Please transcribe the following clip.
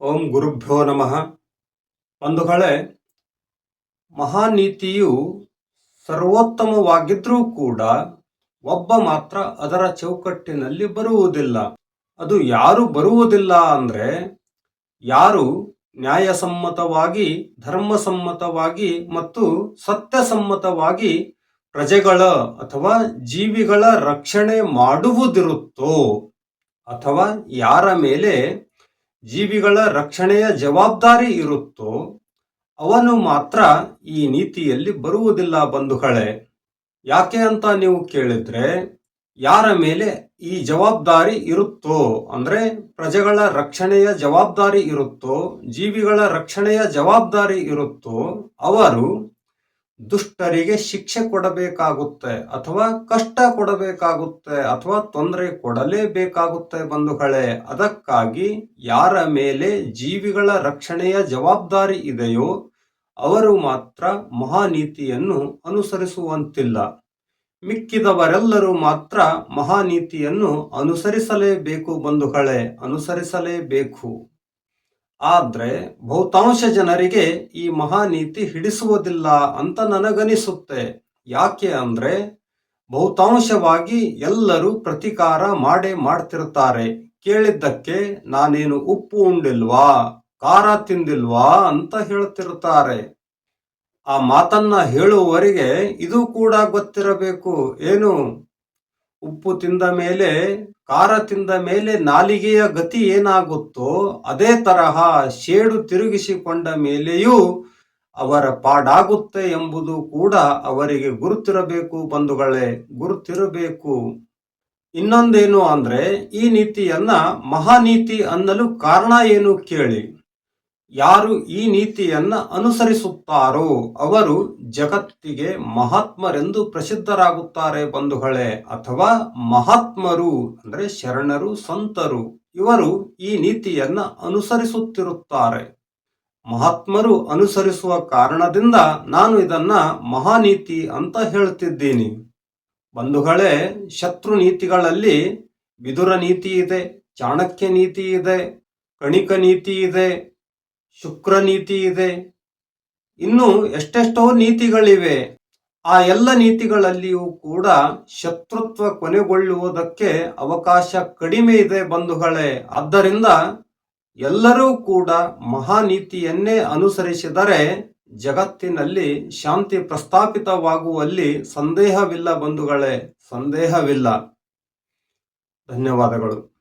ಓಂ ಗುರುಭ್ಯೋ ನಮಃ. ಒಂದು ಕಳೆ ಮಹಾನೀತಿಯು ಸರ್ವೋತ್ತಮವಾಗಿದ್ದರೂ ಕೂಡ ಒಬ್ಬ ಮಾತ್ರ ಅದರ ಚೌಕಟ್ಟಿನಲ್ಲಿ ಬರುವುದಿಲ್ಲ. ಅದು ಯಾರು ಬರುವುದಿಲ್ಲ ಅಂದರೆ ಯಾರು ನ್ಯಾಯಸಮ್ಮತವಾಗಿ, ಧರ್ಮಸಮ್ಮತವಾಗಿ ಮತ್ತು ಸತ್ಯಸಮ್ಮತವಾಗಿ ಪ್ರಜೆಗಳ ಅಥವಾ ಜೀವಿಗಳ ರಕ್ಷಣೆ ಮಾಡುವುದಿರುತ್ತೋ ಅಥವಾ ಯಾರ ಮೇಲೆ ಜೀವಿಗಳ ರಕ್ಷಣೆಯ ಜವಾಬ್ದಾರಿ ಇರುತ್ತೋ ಅವನು ಮಾತ್ರ ಈ ನೀತಿಯಲ್ಲಿ ಬರುವುದಿಲ್ಲ ಬಂಧುಗಳೇ. ಯಾಕೆ ಅಂತ ನೀವು ಕೇಳಿದ್ರೆ, ಯಾರ ಮೇಲೆ ಈ ಜವಾಬ್ದಾರಿ ಇರುತ್ತೋ, ಅಂದ್ರೆ ಪ್ರಜೆಗಳ ರಕ್ಷಣೆಯ ಜವಾಬ್ದಾರಿ ಇರುತ್ತೋ, ಜೀವಿಗಳ ರಕ್ಷಣೆಯ ಜವಾಬ್ದಾರಿ ಇರುತ್ತೋ, ಅವರು ದುಷ್ಟರಿಗೆ ಶಿಕ್ಷೆ ಕೊಡಬೇಕಾಗುತ್ತೆ ಅಥವಾ ಕಷ್ಟ ಕೊಡಬೇಕಾಗುತ್ತೆ ಅಥವಾ ತೊಂದರೆ ಕೊಡಲೇಬೇಕಾಗುತ್ತೆ ಬಂಧುಗಳೇ. ಅದಕ್ಕಾಗಿ ಯಾರ ಮೇಲೆ ಜೀವಿಗಳ ರಕ್ಷಣೆಯ ಜವಾಬ್ದಾರಿ ಇದೆಯೋ ಅವರು ಮಾತ್ರ ಮಹಾನೀತಿಯನ್ನು ಅನುಸರಿಸುವಂತಿಲ್ಲ. ಮಿಕ್ಕಿದವರೆಲ್ಲರೂ ಮಾತ್ರ ಮಹಾನೀತಿಯನ್ನು ಅನುಸರಿಸಲೇಬೇಕು ಬಂಧುಗಳೇ, ಅನುಸರಿಸಲೇಬೇಕು. ಆದ್ರೆ ಬಹುತಾಂಶ ಜನರಿಗೆ ಈ ಮಹಾನೀತಿ ಹಿಡಿಸುವುದಿಲ್ಲ ಅಂತ ನನಗನಿಸುತ್ತೆ. ಯಾಕೆ ಅಂದ್ರೆ ಬಹುತಾಂಶವಾಗಿ ಎಲ್ಲರೂ ಪ್ರತಿಕಾರ ಮಾಡೇ ಮಾಡ್ತಿರ್ತಾರೆ. ಕೇಳಿದ್ದಕ್ಕೆ ನಾನೇನು ಉಪ್ಪು ಉಂಡಿಲ್ವಾ, ಖಾರ ತಿಂದಿಲ್ವಾ ಅಂತ ಹೇಳ್ತಿರ್ತಾರೆ. ಆ ಮಾತನ್ನ ಹೇಳುವವರಿಗೆ ಇದು ಕೂಡ ಗೊತ್ತಿರಬೇಕು. ಏನು? ಉಪ್ಪು ತಿಂದ ಮೇಲೆ, ಖಾರ ತಿಂದ ಮೇಲೆ ನಾಲಿಗೆಯ ಗತಿ ಏನಾಗುತ್ತೋ ಅದೇ ತರಹ ಶೇಡು ತಿರುಗಿಸಿಕೊಂಡ ಮೇಲೆಯೂ ಅವರ ಪಾಡಾಗುತ್ತೆ ಎಂಬುದು ಕೂಡ ಅವರಿಗೆ ಗುರುತಿರಬೇಕು ಬಂಧುಗಳೇ, ಗುರುತಿರಬೇಕು. ಇನ್ನೊಂದೇನು ಅಂದ್ರೆ, ಈ ನೀತಿಯನ್ನ ಮಹಾನೀತಿ ಅನ್ನಲು ಕಾರಣ ಏನು ಕೇಳಿ. ಯಾರು ಈ ನೀತಿಯನ್ನ ಅನುಸರಿಸುತ್ತಾರೋ ಅವರು ಜಗತ್ತಿಗೆ ಮಹಾತ್ಮರೆಂದು ಪ್ರಸಿದ್ಧರಾಗುತ್ತಾರೆ ಬಂಧುಗಳೇ, ಅಥವಾ ಮಹಾತ್ಮರು ಅಂದ್ರೆ ಶರಣರು, ಸಂತರು, ಇವರು ಈ ನೀತಿಯನ್ನ ಅನುಸರಿಸುತ್ತಿರುತ್ತಾರೆ. ಮಹಾತ್ಮರು ಅನುಸರಿಸುವ ಕಾರಣದಿಂದ ನಾನು ಇದನ್ನ ಮಹಾನೀತಿ ಅಂತ ಹೇಳ್ತಿದ್ದೀನಿ. ಬಂಧುಗಳೇ, ಶತ್ರು ನೀತಿಗಳಲ್ಲಿ ವಿದುರ ನೀತಿ ಇದೆ, ಚಾಣಕ್ಯ ನೀತಿ ಇದೆ, ಕಣಿಕ ನೀತಿ ಇದೆ ಶುಕ್ರ ನೀತಿ ಇದೆ. ಇನ್ನು ಎಷ್ಟೆಷ್ಟೋ ನೀತಿಗಳಿವೆ. ಆ ಎಲ್ಲ ನೀತಿಗಳಲ್ಲಿಯೂ ಕೂಡ ಶತ್ರುತ್ವ ಕೊನೆಗೊಳ್ಳುವುದಕ್ಕೆ ಅವಕಾಶ ಕಡಿಮೆ ಇದೆ ಬಂಧುಗಳೇ. ಆದ್ದರಿಂದ ಎಲ್ಲರೂ ಕೂಡ ಮಹಾನೀತಿಯನ್ನೇ ಅನುಸರಿಸಿದರೆ ಜಗತ್ತಿನಲ್ಲಿ ಶಾಂತಿ ಪ್ರಸ್ಥಾಪಿತವಾಗುವಲ್ಲಿ ಸಂದೇಹವಿಲ್ಲ ಬಂಧುಗಳೇ. ಸಂದೇಹವಿಲ್ಲ. ಧನ್ಯವಾದಗಳು.